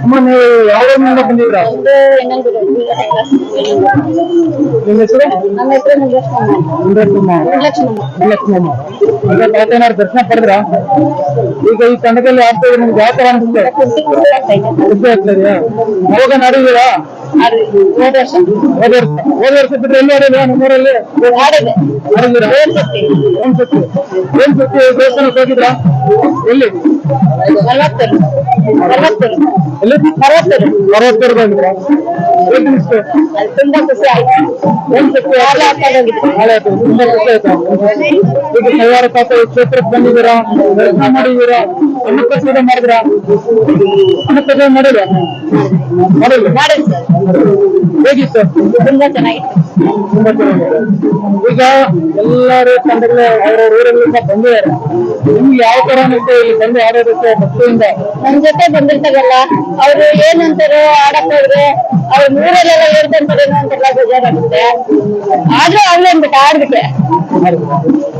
ಅಮ್ಮ ನೀವು ಯಾವ ಊರಿನಿಂದ ಬಂದಿದ್ದೀರಾ ಒಂದು ನಿಮ್ಮ ಹೆಸರು? ಲಕ್ಷ್ಮಮ್ಮ ಈಗ ತಾತೇನಾರು ದರ್ಶನ ಪಡೆದ್ರ? ಈಗ ಈ ತಂಡದಲ್ಲಿ ಆಡ್ತಾ ಇದ್ರೆ ನಿಮ್ಗೆ ಯಾವ ತರ ಅನ್ಸುತ್ತೆ? ಆಗ್ತಾ ಅವಾಗ ನಾಡಿದ್ದೀರಾ ಹೋದ ವರ್ಷ. ಹೋದ ವರ್ಷ. ಹೋದ ವರ್ಷ ಬಿಟ್ರೆ ಎಲ್ಲಿ ಆಡಿದ್ರೆ? ನಿಮ್ಮೂರಲ್ಲಿ? ಆಡಿದೆ ಆಡಿದ್ದೀರಾ? ಏನ್ ಸತಿ ಏನ್ ಸತಿ ಏನ್ ಸತಿ ದೇವಸ್ಥಾನಕ್ಕೆ ಹೋಗಿದ್ರಾ? ಎಲ್ಲಿ? ನಲವತ್ತರು ನಲವತ್ತರು ಎಲ್ಲಿ? ಅರವತ್ತರು ಅರವತ್ತರ ಬಂದಿರಾ ಏನ್ ಅನಿಸ್ತು ಅದು ತುಂಬಾ ಖುಷಿ ಆಯ್ತು. ಒಂದ್ ಸತಿ ಹಾಕೊಂಡು ಆಯ್ತು. ತುಂಬಾ ಖುಷಿ ಆಯ್ತಾ? ಈಗ ಕೈವಾರ ತಾತ ಕ್ಷೇತ್ರಕ್ಕೆ ಬಂದಿದ್ದೀರಾ? ಮಾಡಿದ್ದೀರಾ? ಅನ್ನಪ್ರಸಾದ ಮಾಡಿದ್ರಾ? ಅನ್ನಪ್ರಸಾದ ಮಾಡಿಲ್ಲ ಮಾಡಿಲ್ಲ ಸರ್. ಹೇಗಿತ್ತು? ತುಂಬಾ ಚೆನ್ನಾಗಿತ್ತು. ತುಂಬಾ ಚೆನ್ನಾಗಿದೆ ಈಗ ಎಲ್ಲರೂ ತಂಡಗಳು ಅವ್ರವ್ರ ಊರಲ್ಲಿಂದ ಬಂದಿದ್ದಾರೆ. ನಿಮ್ಗೆ ಯಾವ ತರ ಅನಿಸ್ತು ಇಲ್ಲಿ ಬಂದು ಆಡೋದಕ್ಕೆ ಭಕ್ತಿಯಿಂದ ನಮ್ ಜೊತೆ ಬಂದಿರ್ತಾರಲ್ಲ ಅವ್ರು ಏನಂತಾರೋ ಆಡಕ್ ಹೋದ್ರೆ ಅವ್ರ ಊರಲ್ಲೆಲ್ಲ ಹೇಳ್ಕೊಂತಾರೇನೋ ಅಂತೆಲ್ಲ ಬೇಜಾರಾಗುತ್ತೆ. ಆದ್ರೂ ಅವ್ಳು ಅಂದ್ಬಿಟ್ಟು ಆಡ್ಬಿಟ್ಟೆ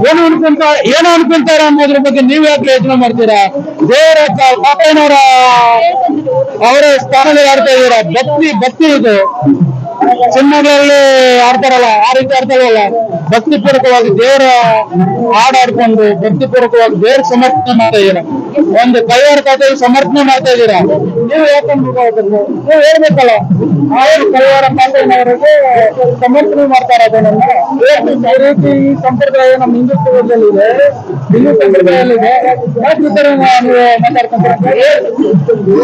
ಏನು ಅನ್ಕೊಂತ ಏನು ಅನ್ಕೊಂತಾರ ಅನ್ನೋದ್ರ ಬಗ್ಗೆ ನೀವ್ ಯಾಕೆ ಯೋಚನೆ ಮಾಡ್ತೀರಾ? ದೇವರ ಕಾಕಣ್ಣವರ ಅವರ ಸ್ಥಾನದಲ್ಲಿ ಆಡ್ತಾ ಇದ್ದೀರಾ. ಭಕ್ತಿ ಭಕ್ತಿ ಇದು. ಸಿನಿಮಾಗಳಲ್ಲಿ ಆಡ್ತಾರಲ್ಲ, ಆ ರೀತಿ ಆಡ್ತಾರಲ್ಲ ಭಕ್ತಿ ಪೂರ್ವಕವಾಗಿ ದೇವರ ಹಾಡಾಡ್ಕೊಂಡು ಭಕ್ತಿ ಪೂರ್ವಕವಾಗಿ ದೇವ್ರ ಸಮರ್ಥನೆ ಮಾಡ್ತಾ ಇದ್ದೀರಾ. ಒಂದು ಕೈಯಾರ ಖಾತೆಯಲ್ಲಿ ಸಮರ್ಥನೆ ಮಾಡ್ತಾ ಇದ್ದೀರಾ? ನೀವು ಯಾಕಂದ್ರೆ ನೀವು ಹೇಳ್ಬೇಕಲ್ಲ ಅವರು ಕೈವಾರ ಖಾತೆನವರಿಗೆ ಸಮರ್ಥನೆ ಮಾಡ್ತಾರೆ ಅದನ್ನ ಈ ರೀತಿ ಈ ಸಂಪ್ರದಾಯ ನಮ್ಮ ಹಿಂದುತ್ವದಲ್ಲಿದೆ ಹಿಂದೂ ಸಂಪ್ರದಾಯದಲ್ಲಿದೆ ಯಾಕೆ ಈ ನೀವು ಮಾತಾಡ್ಕೊಂತೀರಾ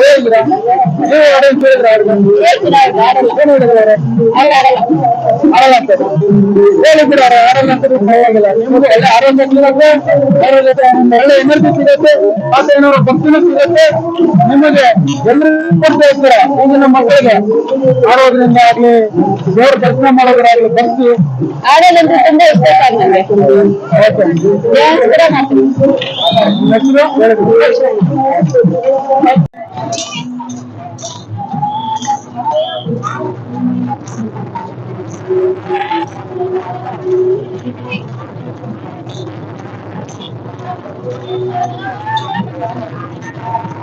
ಹೇಳಿದ್ರಾ ಹೇಳಿದ್ರ ಎನರ್ಜಿ ಸಿಗುತ್ತೆ ಭಕ್ತಿನೂ ಸಿಗುತ್ತೆ. ನಿಮಗೆ ಕೊಡ್ತಾ ಇರ್ತಾರೆ ಒಂದು ನಮ್ಮ ಮಕ್ಕಳಿಗೆ ಆಡೋದ್ರಿಂದ ಆಗ್ಲಿ ದೇವ್ರ ದರ್ಶನ ಮಾಡೋದ್ರಾಗ್ಲಿ ಭಕ್ತಿ ಆಡೋದಂದ್ರೆ ತುಂಬಾ ಇಷ್ಟ ಸರ್ ನನಗೆ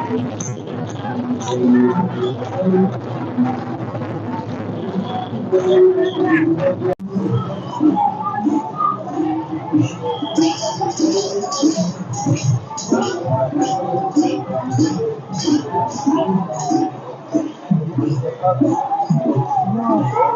Thank you. No.